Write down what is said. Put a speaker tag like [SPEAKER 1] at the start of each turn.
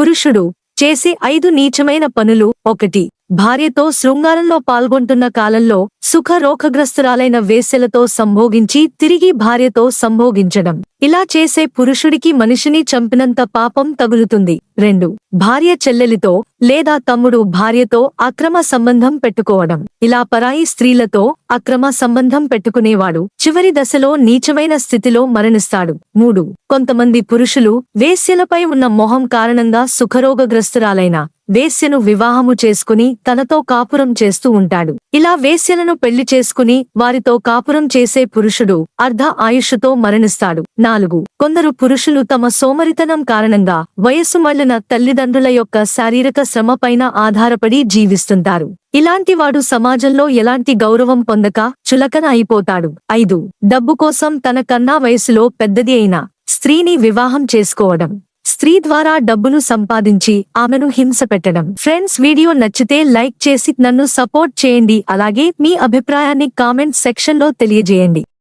[SPEAKER 1] పురుషుడు చేసే ఐదు నీచమైన పనులు ఒకటి. భార్యతో శృంగారంలో పాల్గొంటున్న కాలంలో సుఖ రోగగ్రస్తురాలైన వేశ్యలతో సంభోగించి తిరిగి భార్యతో సంభోగించడం. ఇలా చేసే పురుషుడికి మనిషిని చంపినంత పాపం తగులుతుంది. రెండు భార్య చెల్లెలితో లేదా తమ్ముడు భార్యతో అక్రమ సంబంధం పెట్టుకోవడం. ఇలా పరాయి స్త్రీలతో అక్రమ సంబంధం పెట్టుకునేవాడు చివరి దశలో నీచమైన స్థితిలో మరణిస్తాడు. మూడు కొంతమంది పురుషులు వేశ్యలపై ఉన్న మొహం కారణంగా సుఖరోగగ్రస్తురాలైన వేశ్యను వివాహము చేసుకుని తనతో కాపురం చేస్తూ ఉంటాడు. ఇలా వేశ్యలను పెళ్ళి చేసుకుని వారితో కాపురం చేసే పురుషుడు అర్ధ ఆయుషుతో మరణిస్తాడు. నాలుగు. కొందరు పురుషులు తమ సోమరితనం కారణంగా వయస్సు మళ్ళిన తల్లిదండ్రుల యొక్క శారీరక శ్రమ పైన ఆధారపడి జీవిస్తుంటారు. ఇలాంటి వాడు సమాజంలో ఎలాంటి గౌరవం పొందక చులకన అయిపోతాడు. ఐదు. డబ్బు కోసం తన కన్నా వయసులో పెద్దది అయిన స్త్రీని వివాహం చేసుకోవడం. స్త్రీ ద్వారా డబ్బును సంపాదించి ఆమెను హింస పెట్టడం. ఫ్రెండ్స్ వీడియో నచ్చితే లైక్ చేసి నన్ను సపోర్ట్ చేయండి. అలాగే మీ అభిప్రాయాన్ని కామెంట్ సెక్షన్లో తెలియజేయండి.